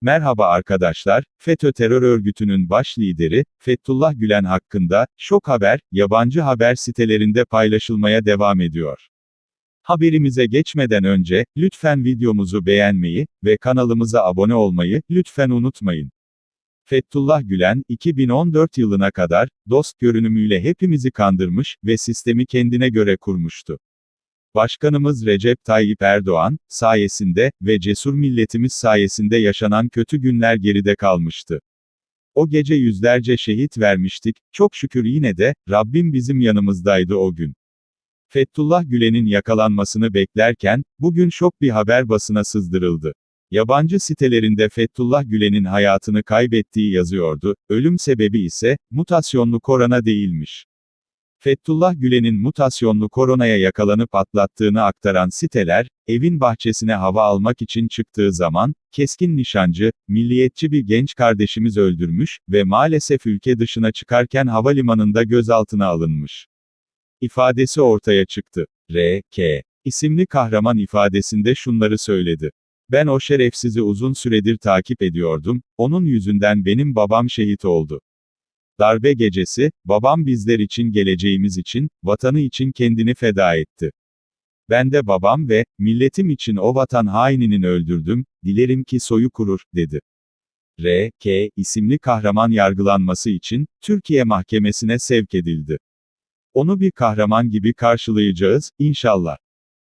Merhaba arkadaşlar, FETÖ terör örgütünün baş lideri, Fethullah Gülen hakkında, şok haber, yabancı haber sitelerinde paylaşılmaya devam ediyor. Haberimize geçmeden önce, lütfen videomuzu beğenmeyi ve kanalımıza abone olmayı, lütfen unutmayın. Fethullah Gülen, 2014 yılına kadar, dost görünümüyle hepimizi kandırmış ve sistemi kendine göre kurmuştu. Başkanımız Recep Tayyip Erdoğan, sayesinde ve cesur milletimiz sayesinde yaşanan kötü günler geride kalmıştı. O gece yüzlerce şehit vermiştik, çok şükür yine de, Rabbim bizim yanımızdaydı o gün. Fethullah Gülen'in yakalanmasını beklerken, bugün şok bir haber basına sızdırıldı. Yabancı sitelerinde Fethullah Gülen'in hayatını kaybettiği yazıyordu, ölüm sebebi ise, mutasyonlu korona değilmiş. Fethullah Gülen'in mutasyonlu koronaya yakalanıp atlattığını aktaran siteler, evin bahçesine hava almak için çıktığı zaman, keskin nişancı, milliyetçi bir genç kardeşimiz öldürmüş ve maalesef ülke dışına çıkarken havalimanında gözaltına alınmış. İfadesi ortaya çıktı. R.K. isimli kahraman ifadesinde şunları söyledi. Ben o şerefsizi uzun süredir takip ediyordum, onun yüzünden benim babam şehit oldu. Darbe gecesi, babam bizler için geleceğimiz için, vatanı için kendini feda etti. Ben de babam ve, milletim için o vatan haininin öldürdüm, dilerim ki soyu kurur, dedi. R.K. isimli kahraman yargılanması için, Türkiye Mahkemesi'ne sevk edildi. Onu bir kahraman gibi karşılayacağız, inşallah.